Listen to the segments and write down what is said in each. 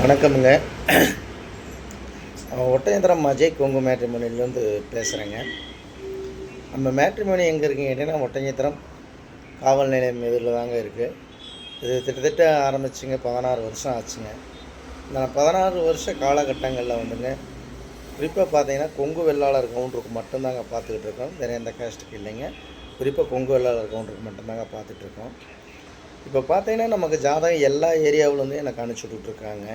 வணக்கமுங்க. ஒட்டயந்திரம் அஜய் கொங்கு மேட்ரிமோனிலேருந்து பேசுகிறேங்க நம்ம மேட்ரிமோனி எங்கே இருக்குங்க கேட்டிங்கன்னா ஒட்டயந்திரம் காவல் நிலையம் எதிரில் தாங்க இருக்குது இது கிட்டத்தட்ட ஆரம்பிச்சுங்க பதினாறு வருஷம் ஆச்சுங்க. இந்த பதினாறு வருஷ காலகட்டங்களில் வந்துங்க குறிப்பாக பார்த்தீங்கன்னா கொங்கு வெள்ளாளர் கவுண்டருக்கு மட்டும்தாங்க பார்த்துக்கிட்டு இருக்கோம். வேறு எந்த காஸ்ட்டுக்கு இல்லைங்க. குறிப்பாக கொங்கு வெள்ளாளர் கவுண்டருக்கு மட்டும்தாங்க பார்த்துட்ருக்கோம் இப்போ பார்த்தீங்கன்னா நமக்கு ஜாதகம் எல்லா ஏரியாவிலேருந்து எனக்கு அனுப்பிச்சி விட்டுட்ருக்காங்க.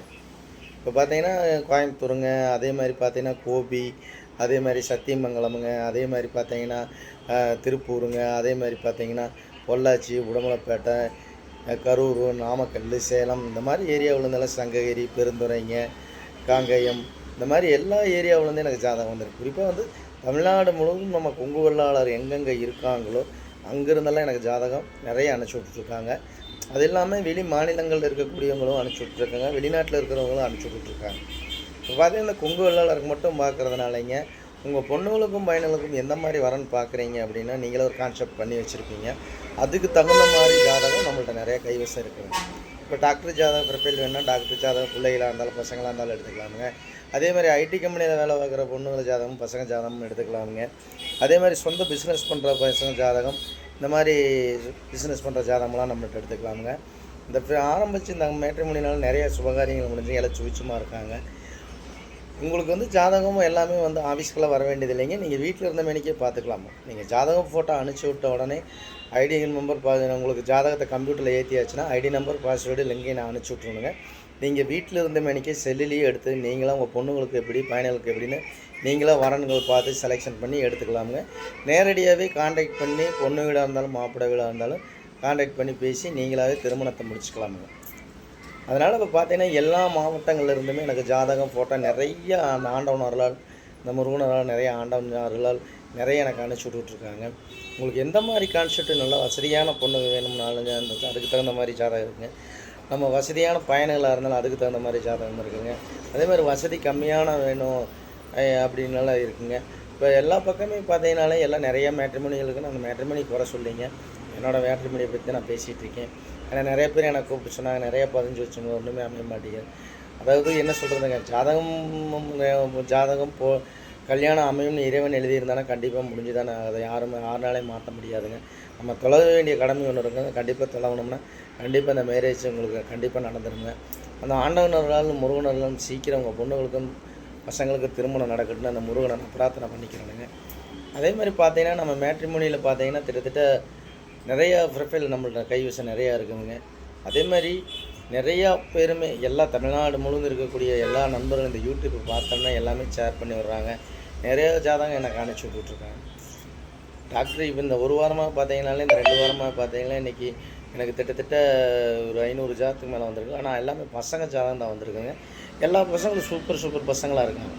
இப்போ பார்த்தீங்கன்னா கோயம்புத்தூருங்க அதே மாதிரி பார்த்தீங்கன்னா கோபி அதே மாதிரி சத்தியமங்கலமுங்க அதே மாதிரி பார்த்தீங்கன்னா திருப்பூருங்க அதே மாதிரி பார்த்தீங்கன்னா பொள்ளாச்சி உடமலைப்பேட்டை கரூர் நாமக்கல் சேலம் இந்த மாதிரி ஏரியாவிலேருந்தெல்லாம் சங்ககிரி பெருந்துறைங்க காங்கேயம் இந்த மாதிரி எல்லா ஏரியாவிலேருந்து எனக்கு ஜாதகம் வந்திருக்கு. குறிப்பாக வந்து தமிழ்நாடு முழுவதும் நம்ம கொங்கு வெள்ளாளர் எங்கெங்கே இருக்காங்களோ அங்கேருந்தெல்லாம் எனக்கு ஜாதகம் நிறைய அனுப்பிச்சி விட்ருக்காங்க அது இல்லாமல் வெளி மாநிலங்களில் இருக்கக்கூடியவங்களும் அனுப்பிச்சி விட்ருக்காங்க வெளிநாட்டில் இருக்கிறவங்களும் அனுப்பிச்சி விட்ருக்காங்க இப்போ பார்த்தீங்கன்னா கொங்கு வெள்ளாளருக்கு மட்டும் பார்க்குறதுனாலங்க உங்கள் பொண்ணுங்களுக்கும் பையனுங்களுக்கும் எந்த மாதிரி வரன்னு பார்க்குறீங்க அப்படின்னா நீங்களே ஒரு கான்செப்ட் பண்ணி வச்சுருப்பீங்க. அதுக்கு தகுந்த மாதிரி ஜாதகம் நம்மள்ட்ட நிறைய கைவசம் இருக்குது. இப்போ டாக்டர் ஜாதகம் ப்ரொஃபைல் வேணும்னா டாக்டர் ஜாதகம் பிள்ளைகளாக இருந்தாலும் பசங்களாக இருந்தாலும் எடுத்துக்கலாமுங்க. அதே மாதிரி ஐடி கம்பெனியில் வேலை பார்க்குற பொண்ணுங்க ஜாதகம் பசங்க ஜாதகம் எடுத்துக்கலாமுங்க. அதே மாதிரி சொந்த பிஸ்னஸ் பண்ணுற பசங்க ஜாதகம் இந்த மாதிரி பிஸ்னஸ் பண்ணுற ஜாதகம்லாம் நம்மள்ட்ட எடுத்துக்கலாமுங்க. இந்த ஆரம்பித்து ஆரம்பிச்சு இந்த மேட்ரிமோனினால நிறைய சுபகாரியங்கள் முடிஞ்சு எல்லாம் சுவிச்சமாக இருக்காங்க. உங்களுக்கு வந்து ஜாதகமும் எல்லாமே வந்து ஆஃபீஸ்க்கெல்லாம் வர வேண்டியது இல்லைங்க நீங்கள் வீட்டில் இருந்த மேனிக்கே பார்த்துக்கலாமா நீங்கள் ஜாதகம் ஃபோட்டோ அனுப்பிச்சி விட்ட உடனே ஐடி நம்பர் பா உங்களுக்கு ஜாதகத்தை கம்ப்யூட்டரில் ஏற்றியாச்சுன்னா ஐடி நம்பர் பாஸ்வேர்டு லிங்கை நான் அனுப்பிச்சி விட்ருணுங்க நீங்கள் வீட்டில் இருந்த மேனிக்கே செல்லுலேயே எடுத்து நீங்களாம் உங்கள் பொண்ணுங்களுக்கு எப்படி பையனுங்களுக்கு எப்படின்னு நீங்களாக வரன்கள் பார்த்து செலெக்ஷன் பண்ணி எடுத்துக்கலாமுங்க. நேரடியாகவே காண்டாக்ட் பண்ணி பொண்ணு வீடாக இருந்தாலும் மாப்பிள்ளை வீடாக இருந்தாலும் காண்டாக்ட் பண்ணி பேசி நீங்களாகவே திருமணத்தை முடிச்சுக்கலாமுங்க. அதனால் இப்போ பார்த்தீங்கன்னா எல்லா மாவட்டங்கள்லேருந்துமே எனக்கு ஜாதகம் ஃபோட்டோ நிறைய அந்த ஆண்டவன் அருளால் இந்த முருகன் அருளால் நிறைய ஆண்டவன் அருளால் நிறைய எனக்கு அனுப்பிச்சி விட்டுட்ருக்காங்க. உங்களுக்கு எந்த மாதிரி கான்செப்ட் நல்லா வசதியான பொண்ணு வேணும்னாலும் அதுக்கு தகுந்த மாதிரி ஜாதகம் இருக்குங்க. நம்ம வசதியான பயணங்களாக இருந்தாலும் அதுக்கு தகுந்த மாதிரி ஜாதகம் இருக்குங்க. அதே மாதிரி வசதி கம்மியான வேணும் அப்படின்னால இருக்குங்க. இப்போ எல்லா பக்கமே பார்த்தீங்கனாலே எல்லாம் நிறைய மேட்ரிமோனிகள் நான் அந்த மேட்ரிமோனி குறை சொல்லிங்க. என்னோடய மேட்ரிமோனியை பற்றி நான் பேசிகிட்டு இருக்கேன். ஆனால் நிறைய பேர் எனக்கு கூப்பிட்டு சொன்னாங்க நிறைய பதிஞ்சு வச்சுங்க ஒன்றுமே அமைய மாட்டேங்குது. அதாவது என்ன சொல்கிறதுங்க ஜாதகம் ஜாதகம் போ கல்யாணம் அமையும்னு இறைவன் எழுதியிருந்தானா கண்டிப்பாக முடிஞ்சு தானே அதை யாரும் யாருனாலையும் மாற்ற முடியாதுங்க. நம்ம தொலைவ வேண்டிய கடமை ஒன்று இருக்குங்க கண்டிப்பாக தொலைவணும்னா கண்டிப்பாக இந்த மேரேஜ் உங்களுக்கு கண்டிப்பாக நடந்துருங்க. அந்த ஆண்டவனர்களாலும் முருகனர்களும் சீக்கிரம் உங்கள் பொண்ணுங்களுக்கும் பசங்களுக்கு திருமணம் நடக்கட்டுன்னு அந்த முருகனை நான் பிரார்த்தனை பண்ணிக்கிறேனுங்க. அதே மாதிரி பார்த்தீங்கன்னா நம்ம மேட்ரிமோனியில் பார்த்தீங்கன்னா கிட்டத்தட்ட நிறையா ப்ரொஃபைல் நம்மள்ட்ட கைவசம் நிறையா இருக்குதுங்க. அதே மாதிரி நிறையா பேருமே எல்லா தமிழ்நாடு முழுவதும் இருக்கக்கூடிய எல்லா நண்பர்களும் இந்த யூடியூப் பார்த்தோம்னா எல்லாமே ஷேர் பண்ணி வர்றாங்க. நிறைய ஜாதகம் எனக்கு அனுப்பிச்சி விட்டுட்ருக்காங்க டாக்டர் இப்போ இந்த ஒரு வாரமாக பார்த்தீங்கனாலே இந்த ரெண்டு வாரமாக பார்த்தீங்கன்னா இன்றைக்கி எனக்கு திட்டத்தட்ட ஒரு ஐநூறு ஜாதத்துக்கு மேலே வந்திருக்கு. ஆனால் எல்லாமே பசங்க ஜாதகம் தான் வந்திருக்குங்க. எல்லா பசங்களும் சூப்பர் சூப்பர் பசங்களாக இருக்காங்க.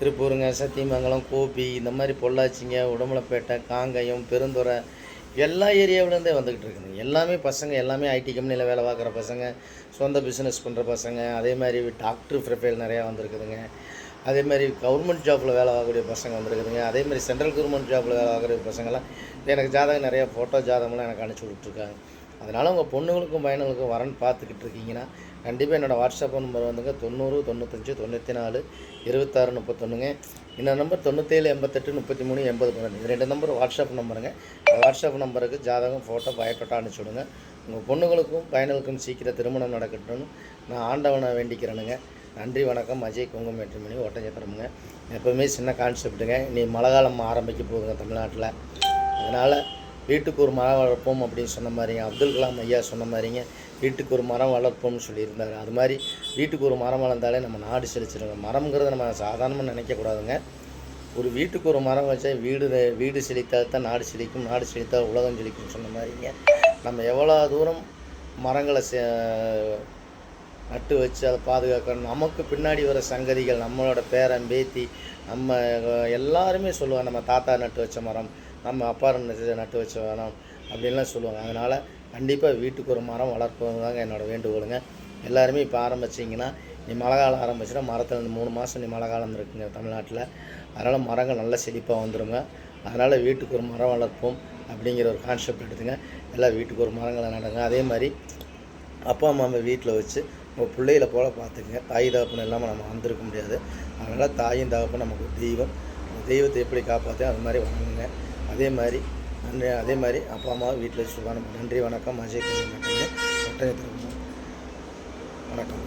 திருப்பூருங்க சத்தியமங்கலம் கோபி இந்த மாதிரி பொள்ளாச்சிங்க உடம்புலப்பேட்டை காங்கயம் பெருந்துறை எல்லா ஏரியாவிலேருந்தே வந்துக்கிட்டு இருக்குதுங்க எல்லாமே பசங்க எல்லாமே ஐடி கம்பெனியில் வேலை பார்க்குற பசங்க சொந்த பிஸ்னஸ் பண்ணுற பசங்க அதே மாதிரி டாக்டர் ப்ரொஃபைல் நிறையா வந்திருக்குதுங்க. அதே மாதிரி கவர்மெண்ட் ஜாப்பில் வேலை பார்க்கக்கூடிய பசங்க வந்திருக்குதுங்க. அதே மாதிரி சென்ட்ரல் கவர்மெண்ட் ஜாப்பில் வேலை பார்க்குற பசங்களாம் எனக்கு ஜாதகம் நிறையா ஃபோட்டோ ஜாதகம்லாம் எனக்கு அனுப்பிச்சி விட்ருக்காங்க அதனால் உங்கள் பொண்ணுங்களுக்கும் பையனுங்களுக்கும் வரன்னு பார்த்துக்கிட்டு இருக்கீங்கன்னா கண்டிப்பாக என்னோடய வாட்ஸ்அப் நம்பர் வந்துங்க தொண்ணூறு தொண்ணூத்தஞ்சு தொண்ணூற்றி நாலு இருபத்தாறு முப்பத்தொன்றுங்க இந்த நம்பர் தொண்ணூற்றேழு எண்பத்தெட்டு முப்பத்தி மூணு எண்பது பன்னெண்டு இது ரெண்டு நம்பர் வாட்ஸ்அப் நம்பருங்க வாட்ஸ்அப் நம்பருக்கு ஜாதகம் ஃபோட்டோ பயோட்டோட்டா அனுப்பிச்சி விடுங்க. உங்கள் பொண்ணுங்களுக்கும் பையனுங்களுக்கும் சீக்கிரம் திருமணம் நடக்கட்டும்னு நான் ஆண்டவனை வேண்டிக்கிறேனுங்க. நன்றி வணக்கம். அஜய் குங்கம் மேட்ரிமணி ஓட்டஞ்சத்திரமுங்க எப்போவுமே சின்ன கான்செப்ட்டுங்க இனி மழை காலம் ஆரம்பிக்க போகுதுங்க தமிழ்நாட்டில். அதனால் வீட்டுக்கு ஒரு மரம் வளர்ப்போம் அப்படின்னு சொன்ன மாதிரிங்க. அப்துல் கலாம் ஐயா சொன்ன மாதிரிங்க. வீட்டுக்கு ஒரு மரம் வளர்ப்போம்னு சொல்லியிருந்தார். அது மாதிரி வீட்டுக்கு ஒரு மரம் வளர்ந்தாலே நம்ம நாடு செழிச்சிருங்க மரம்ங்கிறத நம்ம சாதாரணமாக நினைக்கக்கூடாதுங்க. ஒரு வீட்டுக்கு ஒரு மரம் வச்சா வீடு வீடு செழித்தால் தான் நாடு செழிக்கும். நாடு செழித்தால் உலகம் செழிக்கும்னு சொன்ன மாதிரிங்க. நம்ம எவ்வளோ தூரம் மரங்களை சே நட்டு வச்சு அதை பாதுகாக்கணும். நமக்கு பின்னாடி வர சங்கதிகள் நம்மளோட பேரன் பேத்தி நம்ம எல்லாருமே சொல்லுவாங்க நம்ம தாத்தா நட்டு வச்ச மரம் நம்ம அப்பா நட்டு நட்டு வச்ச வேணாம் அப்படின்லாம் சொல்லுவாங்க. அதனால் கண்டிப்பாக வீட்டுக்கு ஒரு மரம் வளர்ப்பது தாங்க என்னோடய வேண்டுகோளுங்க. எல்லாருமே இப்போ ஆரம்பிச்சிங்கன்னா நீ மழை காலம் ஆரம்பிச்சுன்னா மரத்தில் இந்த மூணு மாதம் நீ மழை காலம் இருக்குங்க தமிழ்நாட்டில். அதனால் மரங்கள் நல்ல செழிப்பாக வந்துடுங்க அதனால் வீட்டுக்கு ஒரு மரம் வளர்ப்போம் அப்படிங்கிற ஒரு கான்செப்ட் எடுத்துங்க. எல்லாம் வீட்டுக்கு ஒரு மரங்களை நடுங்க. அதே மாதிரி அப்பா அம்மா வீட்டில் வச்சு உங்கள் பிள்ளைகளை போல் பார்த்துக்குங்க. தாய் தகப்பன் இல்லாமல் நம்ம வந்திருக்க முடியாது. அதனால் தாயும் தகப்பன் நமக்கு தெய்வம். தெய்வத்தை எப்படி காப்பாற்ற அது மாதிரி வணங்குங்க. அதே மாதிரி நன்றி அதே மாதிரி அப்பா அம்மா வீட்டில் சுகானம் நன்றி வணக்கம் அஜய் குமார் மட்டுமே ஒட்டஞ்சத்திரம் வணக்கம்.